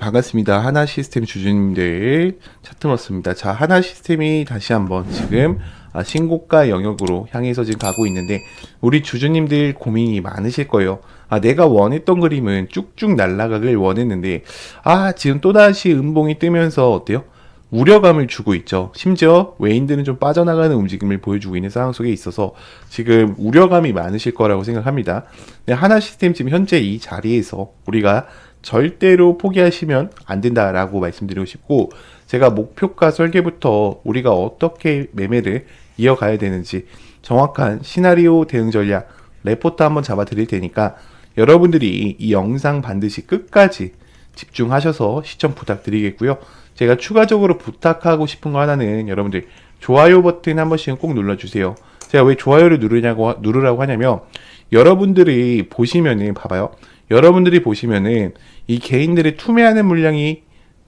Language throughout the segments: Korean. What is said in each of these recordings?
반갑습니다. 하나 시스템 주주님들 차트머스입니다. 자, 하나 시스템이 다시 한번 지금 아, 신고가 영역으로 향해서 지금 가고 있는데 우리 주주님들 고민이 많으실 거예요. 아, 내가 원했던 그림은 쭉쭉 날아가길 원했는데 아, 지금 또다시 음봉이 뜨면서 어때요? 우려감을 주고 있죠. 심지어 외인들은 좀 빠져나가는 움직임을 보여주고 있는 상황 속에 있어서 지금 우려감이 많으실 거라고 생각합니다. 네, 하나 시스템 지금 현재 이 자리에서 우리가 절대로 포기하시면 안 된다라고 말씀드리고 싶고 제가 목표가 설계부터 우리가 어떻게 매매를 이어가야 되는지 정확한 시나리오 대응 전략 레포트 한번 잡아 드릴 테니까 여러분들이 이 영상 반드시 끝까지 집중하셔서 시청 부탁드리겠고요. 제가 추가적으로 부탁하고 싶은 거 하나는 여러분들 좋아요 버튼 한 번씩은 꼭 눌러주세요. 제가 왜 좋아요를 누르냐고 누르라고 하냐면 여러분들이 보시면은 봐봐요. 여러분들이 보시면은 이 개인들의 투매하는 물량이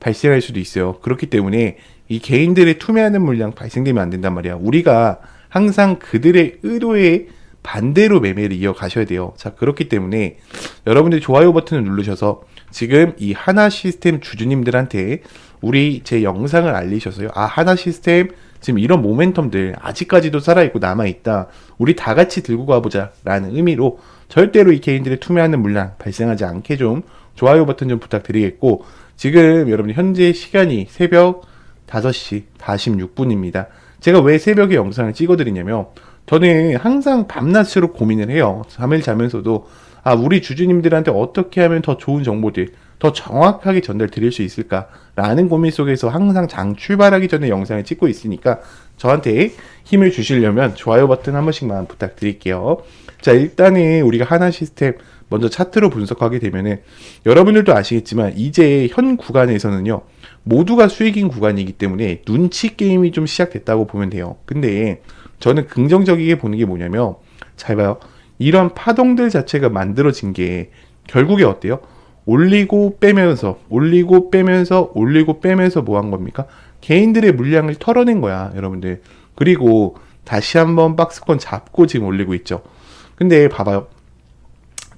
발생할 수도 있어요. 그렇기 때문에 이 개인들의 투매하는 물량 발생되면 안 된단 말이야. 우리가 항상 그들의 의도에 반대로 매매를 이어가셔야 돼요. 자, 그렇기 때문에 여러분들이 좋아요 버튼을 누르셔서 지금 이 하나 시스템 주주님들한테 우리 제 영상을 알리셔서요. 아, 하나 시스템 지금 이런 모멘텀들 아직까지도 살아있고 남아있다. 우리 다 같이 들고 가보자. 라는 의미로 절대로 이 개인들의 투매하는 물량 발생하지 않게 좀 좋아요 버튼 좀 부탁드리겠고 지금 여러분 현재 시간이 새벽 5시 46분입니다. 제가 왜 새벽에 영상을 찍어드리냐면 저는 항상 밤낮으로 고민을 해요. 잠을 자면서도 아 우리 주주님들한테 어떻게 하면 더 좋은 정보들 더 정확하게 전달 드릴 수 있을까라는 고민 속에서 항상 장 출발하기 전에 영상을 찍고 있으니까 저한테 힘을 주시려면 좋아요 버튼 한 번씩만 부탁드릴게요. 자 일단은 우리가 하나 시스템 먼저 차트로 분석하게 되면은 여러분들도 아시겠지만 이제 현 구간에서는요 모두가 수익인 구간이기 때문에 눈치 게임이 좀 시작됐다고 보면 돼요. 근데 저는 긍정적이게 보는 게 뭐냐면 잘 봐요. 이런 파동들 자체가 만들어진 게 결국에 어때요? 올리고 빼면서 올리고 빼면서 올리고 빼면서 뭐 한 겁니까? 개인들의 물량을 털어낸 거야, 여러분들. 그리고 다시 한번 박스권 잡고 지금 올리고 있죠. 근데 봐봐요.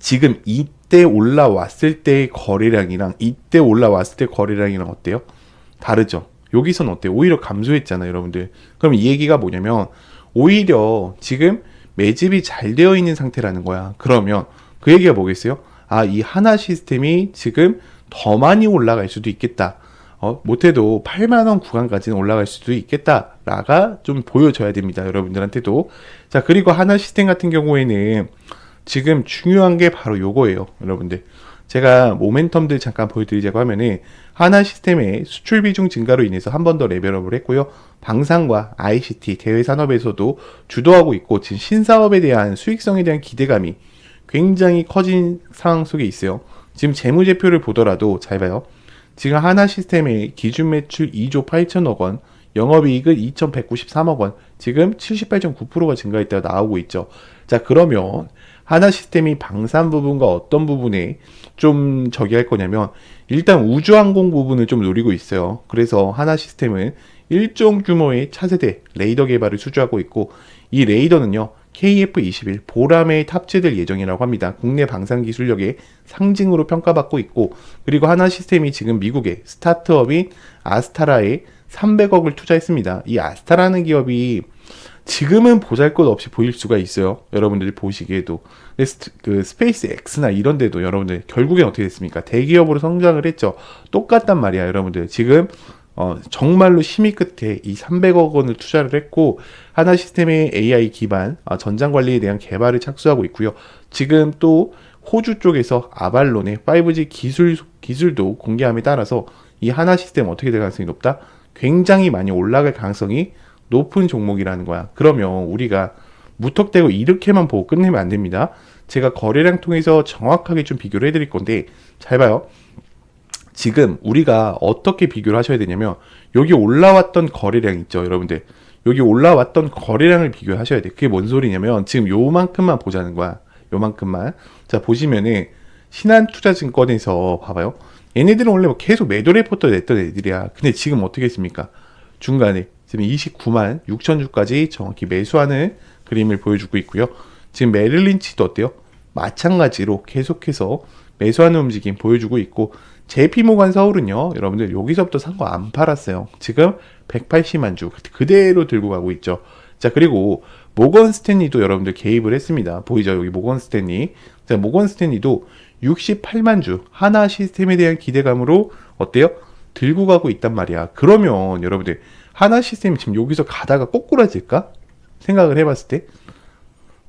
지금 이때 올라왔을 때의 거래량이랑 이때 올라왔을 때 거래량이랑 어때요? 다르죠. 여기선 어때요? 오히려 감소했잖아요, 여러분들. 그럼 이 얘기가 뭐냐면 오히려 지금 매집이 잘 되어 있는 상태라는 거야. 그러면 그 얘기가 뭐겠어요? 아, 이 하나 시스템이 지금 더 많이 올라갈 수도 있겠다. 어, 못해도 8만원 구간까지는 올라갈 수도 있겠다 라가 좀 보여져야 됩니다. 여러분들한테도. 자, 그리고 하나 시스템 같은 경우에는 지금 중요한 게 바로 요거예요. 여러분들. 제가 모멘텀들 잠깐 보여드리자고 하면은 하나 시스템의 수출 비중 증가로 인해서 한 번 더 레벨업을 했고요. 방산과 ICT 대외 산업에서도 주도하고 있고 지금 신사업에 대한 수익성에 대한 기대감이 굉장히 커진 상황 속에 있어요. 지금 재무제표를 보더라도 잘 봐요. 지금 하나 시스템의 기준 매출 2조 8천억 원, 영업이익은 2,193억 원, 지금 78.9%가 증가했다고 나오고 있죠. 자, 그러면 하나 시스템이 방산 부분과 어떤 부분에 좀 저기 할 거냐면 일단 우주항공 부분을 좀 노리고 있어요. 그래서 하나 시스템은 일정 규모의 차세대 레이더 개발을 수주하고 있고 이 레이더는요. KF-21 보람에 탑재될 예정이라고 합니다. 국내 방산 기술력의 상징으로 평가받고 있고 그리고 하나 시스템이 지금 미국의 스타트업인 아스타라에 300억을 투자했습니다. 이 아스타라는 기업이 지금은 보잘것 없이 보일 수가 있어요. 여러분들이 보시기에도. 그 스페이스 X나 이런 데도 여러분들 결국엔 어떻게 됐습니까? 대기업으로 성장을 했죠. 똑같단 말이야, 여러분들. 지금 어, 정말로 힘이 끝에 이 300억 원을 투자를 했고 하나 시스템의 AI 기반 어, 전장 관리에 대한 개발을 착수하고 있고요. 지금 또 호주 쪽에서 아발론의 5G 기술 기술도 공개함에 따라서 이 하나 시스템 어떻게 될 가능성이 높다? 굉장히 많이 올라갈 가능성이 높은 종목이라는 거야. 그러면 우리가 무턱대고 이렇게만 보고 끝내면 안 됩니다. 제가 거래량 통해서 정확하게 좀 비교를 해드릴 건데 잘 봐요. 지금 우리가 어떻게 비교를 하셔야 되냐면 여기 올라왔던 거래량 있죠, 여러분들. 여기 올라왔던 거래량을 비교하셔야 돼. 그게 뭔 소리냐면 지금 요만큼만 보자는 거야. 요만큼만. 자 보시면은 신한투자증권에서 봐봐요. 얘네들은 원래 뭐 계속 매도 레포터 냈던 애들이야. 근데 지금 어떻게 했습니까? 중간에 지금 29만 6천 주까지 정확히 매수하는 그림을 보여주고 있고요. 지금 메릴린치도 어때요? 마찬가지로 계속해서 매수하는 움직임 보여주고 있고 JP모간 서울은요, 여러분들 여기서부터 산 거 안 팔았어요. 지금 180만 주 그대로 들고 가고 있죠. 자, 그리고 모건 스탠리도 여러분들 개입을 했습니다. 보이죠? 여기 모건 스탠리. 자, 모건 스탠리도 68만 주 하나 시스템에 대한 기대감으로 어때요? 들고 가고 있단 말이야. 그러면 여러분들 하나 시스템이 지금 여기서 가다가 꼬꾸라질까? 생각을 해봤을 때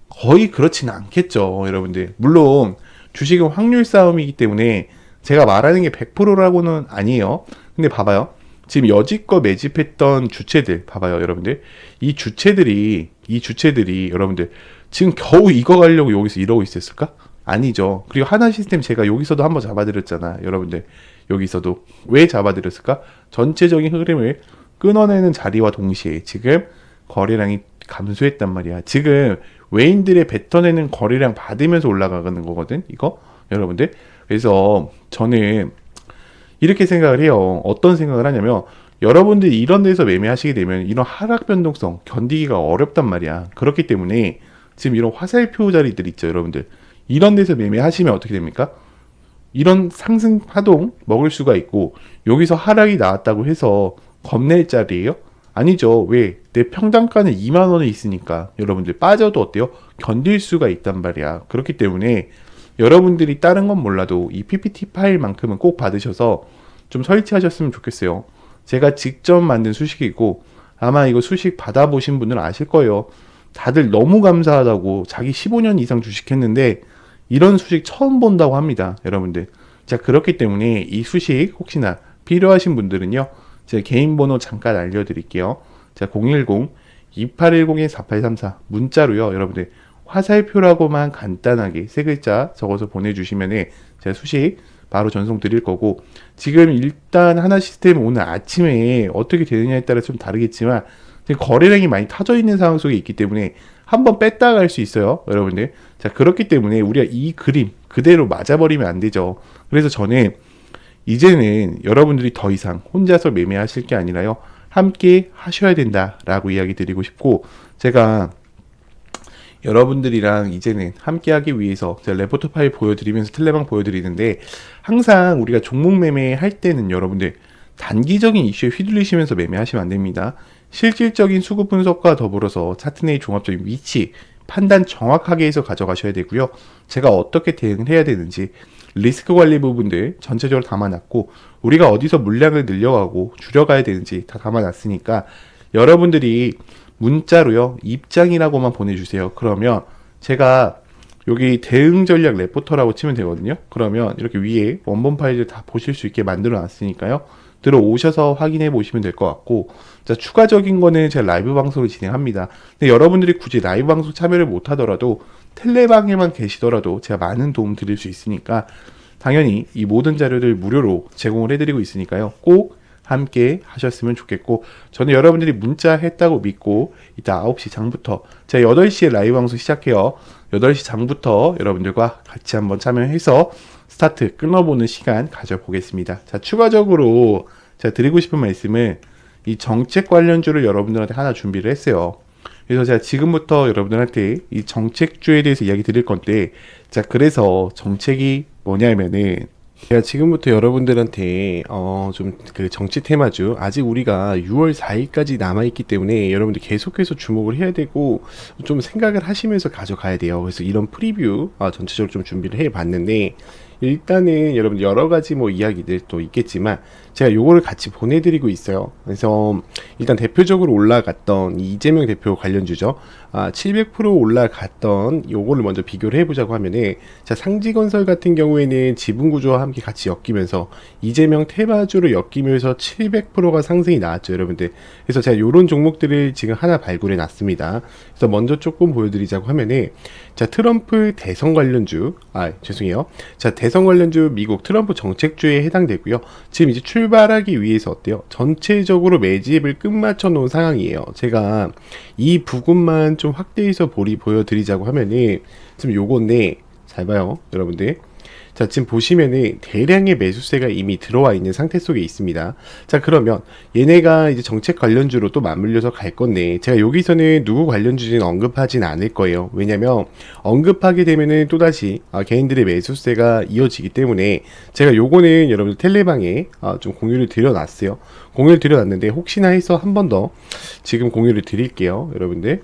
거의 그렇지는 않겠죠, 여러분들. 물론 주식은 확률 싸움이기 때문에 제가 말하는 게 100%라고는 아니에요. 근데 봐봐요. 지금 여지껏 매집했던 주체들 봐봐요, 여러분들. 이 주체들이 이 주체들이 여러분들 지금 겨우 이거 가려고 여기서 이러고 있었을까? 아니죠. 그리고 하나 시스템 제가 여기서도 한번 잡아드렸잖아, 여러분들. 여기서도 왜 잡아드렸을까? 전체적인 흐름을 끊어내는 자리와 동시에 지금 거래량이 감소했단 말이야. 지금 외인들의 뱉어내는 거래량 받으면서 올라가는 거거든. 이거 여러분들. 그래서 저는 이렇게 생각을 해요. 어떤 생각을 하냐면 여러분들이 이런 데서 매매하시게 되면 이런 하락 변동성 견디기가 어렵단 말이야. 그렇기 때문에 지금 이런 화살표 자리들 있죠, 여러분들. 이런 데서 매매하시면 어떻게 됩니까? 이런 상승 파동 먹을 수가 있고 여기서 하락이 나왔다고 해서 겁낼 자리예요? 아니죠. 왜? 내 평당가는 2만 원에 있으니까 여러분들 빠져도 어때요? 견딜 수가 있단 말이야. 그렇기 때문에 여러분들이 다른 건 몰라도 이 PPT 파일만큼은 꼭 받으셔서 좀 설치하셨으면 좋겠어요. 제가 직접 만든 수식이고 아마 이거 수식 받아보신 분들은 아실 거예요. 다들 너무 감사하다고 자기 15년 이상 주식했는데 이런 수식 처음 본다고 합니다. 여러분들. 자, 그렇기 때문에 이 수식 혹시나 필요하신 분들은요. 제 개인 번호 잠깐 알려드릴게요. 자, 010-2810-4834 문자로요. 여러분들 화살표라고만 간단하게 세 글자 적어서 보내주시면은 제가 수식 바로 전송 드릴 거고 지금 일단 하나 시스템 오늘 아침에 어떻게 되느냐에 따라 좀 다르겠지만 거래량이 많이 타져 있는 상황 속에 있기 때문에 한번 뺐다 갈 수 있어요, 여러분들. 자 그렇기 때문에 우리가 이 그림 그대로 맞아버리면 안 되죠. 그래서 저는 이제는 여러분들이 더 이상 혼자서 매매하실 게 아니라요. 함께 하셔야 된다라고 이야기 드리고 싶고 제가 여러분들이랑 이제는 함께하기 위해서 제가 레포트 파일 보여드리면서 텔레방 보여드리는데 항상 우리가 종목 매매 할 때는 여러분들 단기적인 이슈에 휘둘리시면서 매매하시면 안 됩니다. 실질적인 수급 분석과 더불어서 차트 내의 종합적인 위치, 판단 정확하게 해서 가져가셔야 되고요. 제가 어떻게 대응을 해야 되는지 리스크 관리 부분들 전체적으로 담아놨고 우리가 어디서 물량을 늘려가고 줄여가야 되는지 다 담아놨으니까 여러분들이 문자로요 입장이라고만 보내주세요. 그러면 제가 여기 대응 전략 레포터라고 치면 되거든요. 그러면 이렇게 위에 원본 파일을 다 보실 수 있게 만들어 놨으니까요. 들어오셔서 확인해 보시면 될 것 같고, 자, 추가적인 거는 제가 라이브 방송을 진행합니다. 근데 여러분들이 굳이 라이브 방송 참여를 못 하더라도 텔레방에만 계시더라도 제가 많은 도움 드릴 수 있으니까 당연히 이 모든 자료들 무료로 제공을 해드리고 있으니까요. 꼭 함께 하셨으면 좋겠고 저는 여러분들이 문자 했다고 믿고 이따 9시 장부터 제가 8시에 라이브 방송 시작해요. 8시 장부터 여러분들과 같이 한번 참여해서 스타트 끊어보는 시간 가져보겠습니다. 자, 추가적으로 제가 드리고 싶은 말씀은 이 정책 관련주를 여러분들한테 하나 준비를 했어요. 그래서 제가 지금부터 여러분들한테 이 정책주에 대해서 이야기 드릴 건데, 자, 그래서 정책이 뭐냐면은, 제가 지금부터 여러분들한테 어 좀 그 정치 테마주 아직 우리가 6월 4일까지 남아 있기 때문에 여러분들 계속해서 주목을 해야 되고 좀 생각을 하시면서 가져가야 돼요. 그래서 이런 프리뷰 어, 전체적으로 좀 준비를 해 봤는데 일단은 여러분 여러 가지 뭐 이야기들 또 있겠지만 제가 요거를 같이 보내드리고 있어요. 그래서 일단 대표적으로 올라갔던 이재명 대표 관련주죠. 아, 700% 올라갔던 요거를 먼저 비교를 해보자고 하면은 자 상지건설 같은 경우에는 지분구조와 함께 같이 엮이면서 이재명 테마주로 엮이면서 700%가 상승이 나왔죠, 여러분들. 그래서 제가 요런 종목들을 지금 하나 발굴해 놨습니다. 그래서 먼저 조금 보여드리자고 하면은 자 트럼프 대선 관련주, 아 죄송해요. 자 대선 관련주 미국 트럼프 정책주에 해당되고요. 지금 이제 출 발하기 위해서 어때요? 전체적으로 매집을 끝마쳐 놓은 상황이에요. 제가 이 부분만 좀 확대해서 보리 보여드리자고 하면은 지금 요건데 잘 봐요, 여러분들. 자 자, 지금 보시면은 대량의 매수세가 이미 들어와 있는 상태 속에 있습니다. 자, 그러면 얘네가 이제 정책 관련주로 또 맞물려서 갈 건데 제가 여기서는 누구 관련주는 언급하진 않을 거예요. 왜냐면 언급하게 되면은 또다시 아, 개인들의 매수세가 이어지기 때문에 제가 요거는 여러분들 텔레방에 아, 좀 공유를 드려놨어요. 공유를 드려놨는데 혹시나 해서 한 번 더 지금 공유를 드릴게요. 여러분들.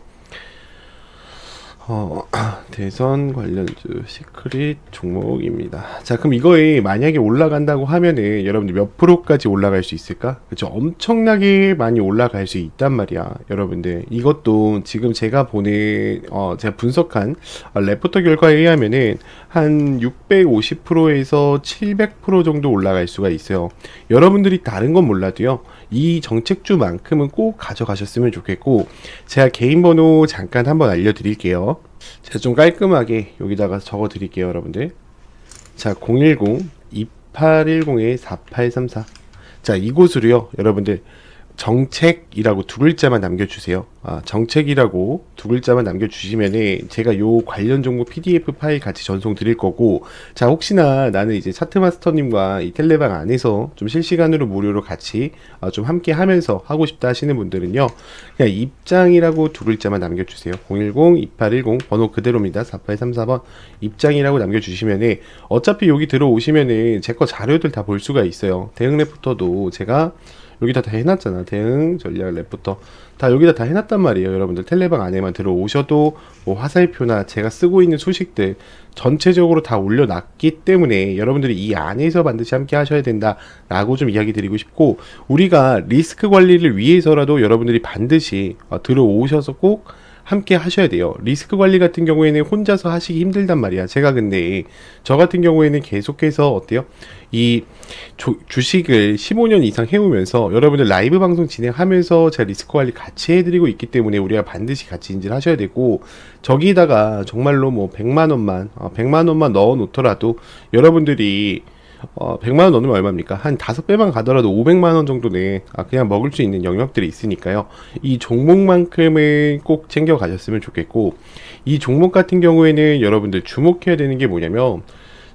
어, 대선 관련주 시크릿 종목입니다. 자, 그럼 이거에 만약에 올라간다고 하면은 여러분들 몇 프로까지 올라갈 수 있을까? 그죠? 엄청나게 많이 올라갈 수 있단 말이야, 여러분들. 이것도 지금 제가 보는, 어, 제가 분석한 어, 레포터 결과에 의하면은 한 650%에서 700% 정도 올라갈 수가 있어요. 여러분들이 다른 건 몰라도요, 이 정책주만큼은 꼭 가져가셨으면 좋겠고, 제가 개인 번호 잠깐 한번 알려드릴게요. 제가 좀 깔끔하게 여기다가 적어 드릴게요, 여러분들. 자, 010-2810-4834. 자, 이곳으로요, 여러분들. 정책이라고 두 글자만 남겨주세요. 아, 정책이라고 두 글자만 남겨주시면은 제가 요 관련 종목 PDF 파일 같이 전송 드릴 거고, 자, 혹시나 나는 이제 차트마스터님과 이 텔레방 안에서 좀 실시간으로 무료로 같이 아, 좀 함께 하면서 하고 싶다 하시는 분들은요, 그냥 입장이라고 두 글자만 남겨주세요. 010-2810 번호 그대로입니다. 4834번 입장이라고 남겨주시면은 어차피 여기 들어오시면은 제 거 자료들 다 볼 수가 있어요. 대응 레포터도 제가 여기다 다 해놨잖아. 대응 전략 레포터 다 여기다 다 해놨단 말이에요. 여러분들 텔레방 안에만 들어오셔도 뭐 화살표나 제가 쓰고 있는 소식들 전체적으로 다 올려놨기 때문에 여러분들이 이 안에서 반드시 함께 하셔야 된다라고 좀 이야기 드리고 싶고 우리가 리스크 관리를 위해서라도 여러분들이 반드시 어, 들어오셔서 꼭 함께 하셔야 돼요. 리스크 관리 같은 경우에는 혼자서 하시기 힘들단 말이야. 제가 근데 저 같은 경우에는 계속해서 어때요? 이 조- 주식을 15년 이상 해오면서 여러분들 라이브 방송 진행하면서 제가 리스크 관리 같이 해드리고 있기 때문에 우리가 반드시 같이 인지를 하셔야 되고 저기다가 정말로 뭐 100만 원만 어, 100만 원만 넣어 놓더라도 여러분들이 어, 100만 원 넣으면 얼마입니까? 한 5배만 가더라도 500만 원 정도는 아, 그냥 먹을 수 있는 영역들이 있으니까요. 이 종목만큼은 꼭 챙겨 가셨으면 좋겠고 이 종목 같은 경우에는 여러분들 주목해야 되는 게 뭐냐면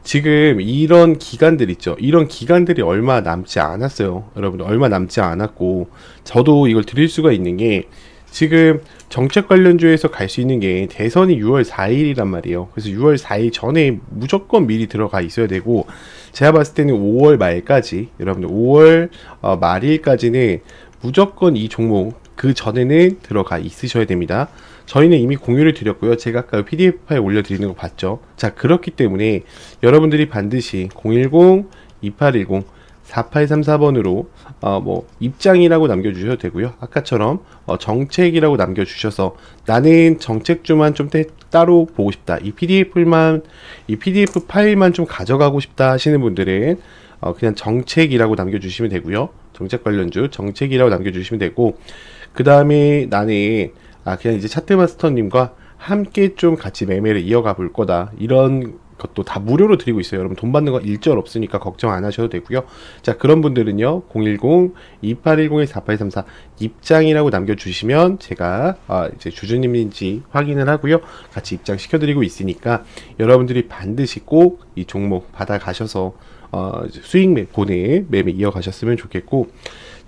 지금 이런 기간들 있죠. 이런 기간들이 얼마 남지 않았어요. 여러분들 얼마 남지 않았고 저도 이걸 드릴 수가 있는 게 지금 정책 관련주에서 갈 수 있는 게 대선이 6월 4일이란 말이에요. 그래서 6월 4일 전에 무조건 미리 들어가 있어야 되고 제가 봤을 때는 5월 말까지 여러분들 5월 어, 말일까지는 무조건 이 종목 그 전에는 들어가 있으셔야 됩니다. 저희는 이미 공유를 드렸고요. 제가 아까 PDF 파일 올려드리는 거 봤죠. 자, 그렇기 때문에 여러분들이 반드시 010-2810 4834번으로 어, 뭐 입장이라고 남겨주셔도 되고요. 아까처럼 어, 정책이라고 남겨주셔서 나는 정책주만 좀 떼- 따로 보고 싶다. 이 PDF만 이 PDF 파일만 좀 가져가고 싶다 하시는 분들은 어, 그냥 정책이라고 남겨주시면 되고요. 정책 관련주 정책이라고 남겨주시면 되고 그 다음에 나는 아 그냥 이제 차트마스터님과 함께 좀 같이 매매를 이어가 볼 거다 이런 것도 다 무료로 드리고 있어요. 여러분 돈 받는 거 일절 없으니까 걱정 안 하셔도 되고요. 자 그런 분들은요 010-2810-4834 입장이라고 남겨주시면 제가 아, 이제 주주님인지 확인을 하고요. 같이 입장 시켜 드리고 있으니까 여러분들이 반드시 꼭 이 종목 받아 가셔서 어, 수익 매, 본에 매매 이어가셨으면 좋겠고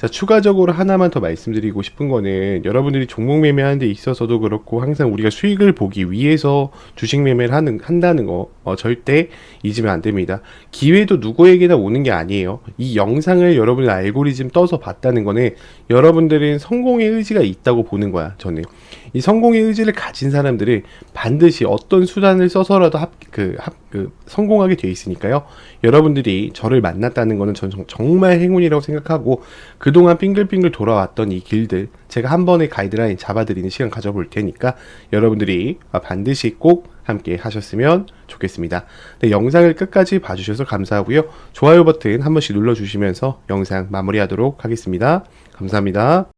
자 추가적으로 하나만 더 말씀드리고 싶은 거는 여러분들이 종목 매매하는 데 있어서도 그렇고 항상 우리가 수익을 보기 위해서 주식 매매를 하는 한다는 거 어, 절대 잊으면 안 됩니다. 기회도 누구에게나 오는 게 아니에요. 이 영상을 여러분의 알고리즘 떠서 봤다는 거는 여러분들은 성공의 의지가 있다고 보는 거야. 저는 이 성공의 의지를 가진 사람들은 반드시 어떤 수단을 써서라도 합, 그, 합, 그, 성공하게 돼 있으니까요. 여러분들이 저를 만났다는 거는 전 정- 정말 행운이라고 생각하고 그동안 빙글빙글 돌아왔던 이 길들 제가 한 번의 가이드라인 잡아드리는 시간 가져볼 테니까 여러분들이 반드시 꼭 함께 하셨으면 좋겠습니다. 네, 영상을 끝까지 봐주셔서 감사하고요. 좋아요 버튼 한 번씩 눌러주시면서 영상 마무리하도록 하겠습니다. 감사합니다.